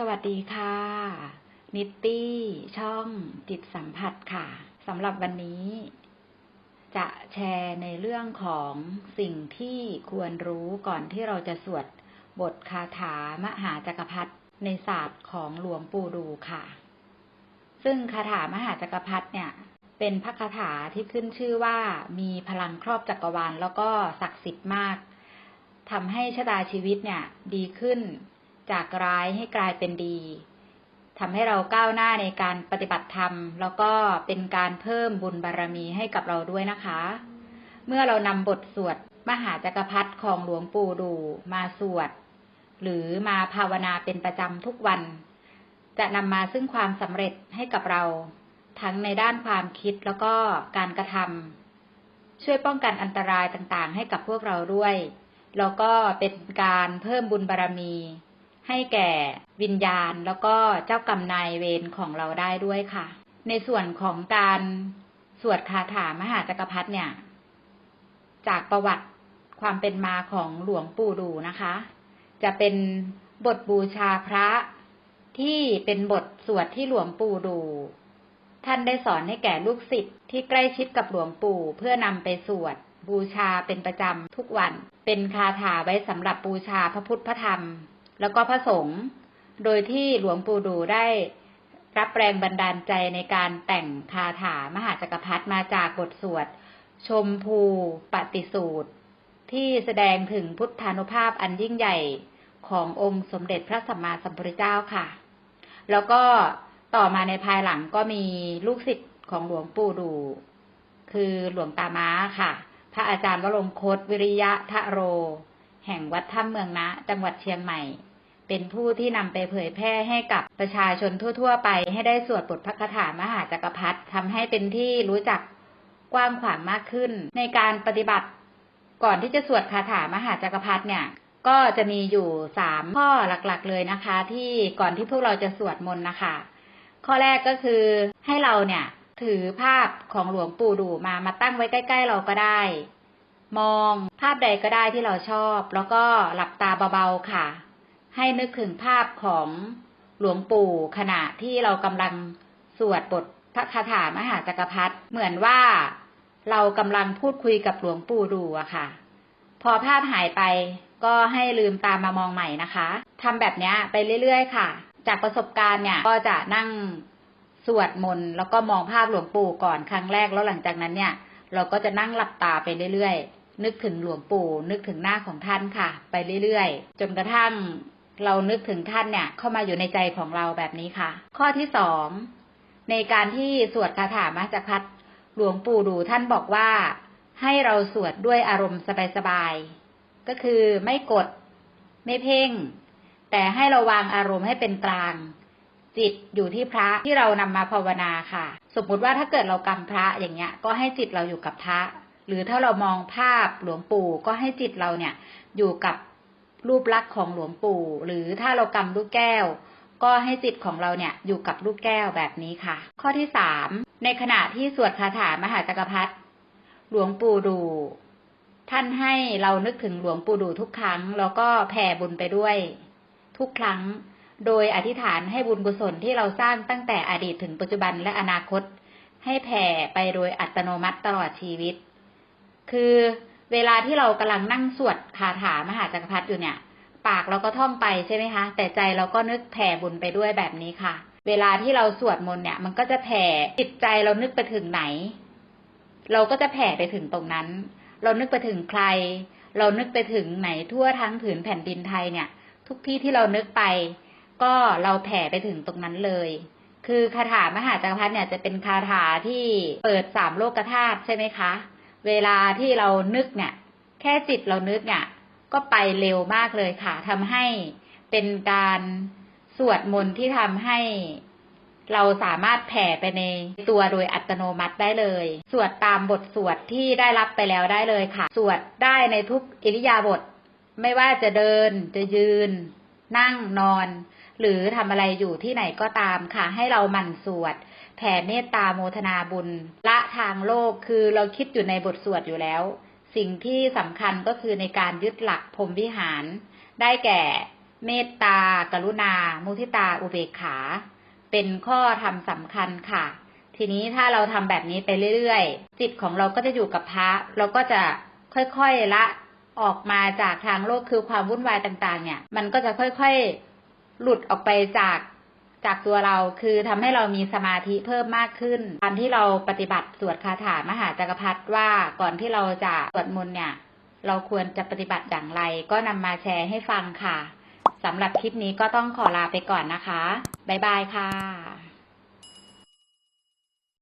สวัสดีค่ะ นิตตี้ ช่องจิตสัมผัสค่ะสำหรับวันนี้ จะแชร์ในเรื่องของสิ่งที่ควรรู้ก่อนที่เราจะสวดบทคาถามหาจักรพรรดิในศาสตร์ของหลวงปู่ดูค่ะ ซึ่งคาถามหาจักรพรรดิเนี่ย เป็นพระคาถาที่ขึ้นชื่อว่ามีพลังครอบจักรวาลแล้วก็ศักดิ์สิทธิ์มากทำให้ชะตาชีวิตเนี่ย ดีขึ้น จากร้ายให้กลายเป็นดีทำให้เราก้าวหน้าในการปฏิบัติธรรม แล้วก็เป็นการเพิ่มบุญบารรมีให้กับเราด้วยนะคะ เมื่อเรานำบทสวดมหาจักรพรรดิของหลวงปู่ดูมาสวด หรือมาภาวนาเป็นประจำทุกวัน จะนำมาซึ่งความสำเร็จให้กับเรา ทั้งในด้านความคิดแล้วก็การกระทำช่วยป้องกันอันตรายต่างๆ ให้กับพวกเราด้วย แล้วก็เป็นการเพิ่มบุญบารรมี ให้แก่วิญญาณแล้วก็เจ้ากรรมนายเวรของเราได้ด้วยค่ะ ในส่วนของการสวดคาถามหาจักรพรรดิเนี่ย จากประวัติความเป็นมาของหลวงปู่ดูนะคะ จะเป็นบทบูชาพระที่เป็นบทสวดที่หลวงปู่ดู ท่านได้สอนให้แก่ลูกศิษย์ที่ใกล้ชิดกับหลวงปู่เพื่อนำไปสวดบูชาเป็นประจำทุกวัน เป็นคาถาไว้สำหรับบูชาพระพุทธพระธรรม แล้วก็พระสงฆ์โดยที่หลวงปู่ดูได้รับแรงบันดาลใจในการแต่งคาถามหาจักรพรรดิมาจากบทสวด ชมพูปฏิสูตร ที่แสดงถึงพุทธานุภาพอันยิ่งใหญ่ขององค์สมเด็จพระสัมมาสัมพุทธเจ้าค่ะ แล้วก็ต่อมาในภายหลังก็มีลูกศิษย์ของหลวงปู่ดู คือหลวงตาม้าค่ะ พระอาจารย์วรงคตวิริยะทะโร แห่งวัดถ้ำเมืองนะ จังหวัดเชียงใหม่ เป็นผู้ที่นำไปเผยแพร่ให้กับประชาชนทั่ว ๆ ไป ให้ได้สวดบทพระคาถามหาจักรพรรดิทำให้เป็นที่รู้จักกว้างขวางมากขึ้น ในการปฏิบัติ ก่อนที่จะสวดคาถามหาจักรพรรดิเนี่ยก็จะมีอยู่สามข้อหลักๆ เลยนะคะ ที่ก่อนที่พวกเราจะสวดมนต์นะคะ ข้อแรกก็คือให้เราเนี่ยถือภาพของหลวงปู่ดูมามาตั้งไว้ใกล้ ๆ เราก็ได้ มองภาพใดก็ได้ที่เราชอบ แล้วก็หลับตาเบาๆค่ะ ให้นึกถึงภาพของหลวงปู่ขณะที่เรากำลังสวดบทพระคาถามหาจักรพรรดิเหมือนว่าเรากำลังพูดคุยกับหลวงปู่ดูอะค่ะ พอภาพหายไปก็ให้ลืมตามมามองใหม่นะคะทำแบบนี้ไปเรื่อยๆค่ะ จากประสบการณ์เนี่ยก็จะนั่งสวดมนต์แล้วก็มองภาพหลวงปู่ก่อนครั้งแรกแล้วหลังจากนั้นเนี่ย เราก็จะนั่งหลับตาไปเรื่อยๆนึกถึงหลวงปู่ นึกถึงหน้าของท่านค่ะ ไปเรื่อยๆ จนกระทั่ง เรานึกถึงท่านเนี่ย เข้ามาอยู่ในใจของเราแบบนี้ค่ะ ข้อที่สองในการที่สวดคาถามาจักพัดหลวงปู่ดูท่านบอกว่า ให้เราสวดด้วยอารมณ์สบายๆก็คือไม่กด ไม่เพ่ง แต่ให้เราวางอารมณ์ให้เป็นกลาง จิตอยู่ที่พระที่เรานำมาภาวนาค่ะ สมมติว่าถ้าเกิดเรากำพระอย่างเงี้ย ก็ให้จิตเราอยู่กับพระ หรือถ้าเรามองภาพหลวงปู่ก็ให้จิตเราเนี่ย อยู่กับ รูปลักษณ์ของหลวงปู่ หรือถ้าเรากำลูกแก้ว ก็ให้จิตของเราเนี่ยอยู่กับลูกแก้วแบบนี้ค่ะ ข้อที่สามในขณะที่สวดคาถามหาจักรพรรดิหลวงปู่ดูท่านให้เรานึกถึงหลวงปู่ดูทุกครั้ง แล้วก็แผ่บุญไปด้วย ทุกครั้ง โดยอธิษฐานให้บุญกุศลที่เราสร้างตั้งแต่อดีตถึงปัจจุบันและอนาคต ให้แผ่ไปโดยอัตโนมัติตลอดชีวิต คือ เวลาที่เรากำลังนั่งสวดคาถามหาจักรพรรดิอยู่เนี่ย ปากเราก็ท่องไปใช่ไหมคะ แต่ใจเราก็นึกแผ่บุญไปด้วยแบบนี้ค่ะ เวลาที่เราสวดมนต์เนี่ย มันก็จะแผ่จิตใจเรานึกไปถึงไหน เราก็จะแผ่ไปถึงตรงนั้น เรานึกไปถึงใคร เรานึกไปถึงไหนทั่วทั้งผืนแผ่นดินไทยเนี่ย ทุกที่ที่เรานึกไป ก็เราแผ่ไปถึงตรงนั้นเลยคือคาถามหาจักรพรรดิเนี่ยจะเป็นคาถาที่เปิดสามโลกธาตุใช่ไหมคะ เวลาที่เรานึกเนี่ยแค่จิตเรานึกเนี่ยก็ไปเร็วมากเลยค่ะทำให้เป็นการสวดมนต์ที่ทำให้เราสามารถแผ่ไปในตัวโดยอัตโนมัติได้เลย สวดตามบทสวดที่ได้รับไปแล้วได้เลยค่ะ สวดได้ในทุกอิริยาบถ ไม่ว่าจะเดิน จะยืน นั่ง นอน หรือทำอะไรอยู่ที่ไหนก็ตามค่ะ ให้เราหมั่นสวด แผ่เมตตาโมทนาบุญ ละทางโลกคือเราคิดอยู่ในบทสวดอยู่แล้ว สิ่งที่สำคัญก็คือในการยึดหลักพรมวิหาร ได้แก่เมตตา กรุณา มุทิตา อุเบกขา เป็นข้อธรรมสำคัญค่ะ ทีนี้ถ้าเราทำแบบนี้ไปเรื่อยๆ จิตของเราก็จะอยู่กับพระ เราก็จะค่อยๆละออกมาจากทางโลกคือความวุ่นวายต่างๆ เนี่ย มันก็จะค่อยๆ หลุดออกไปจาก จากตัวเราคือทำให้เรามีสมาธิเพิ่มมากขึ้นตอนที่เราปฏิบัติสวดคาถามหาจักรพรรดิว่าก่อนที่เราจะสวดมนต์เนี่ย เราควรจะปฏิบัติอย่างไร ก็นำมาแชร์ให้ฟังค่ะสำหรับคลิปนี้ก็ต้องขอลาไปก่อนนะคะ บ๊ายบายค่ะ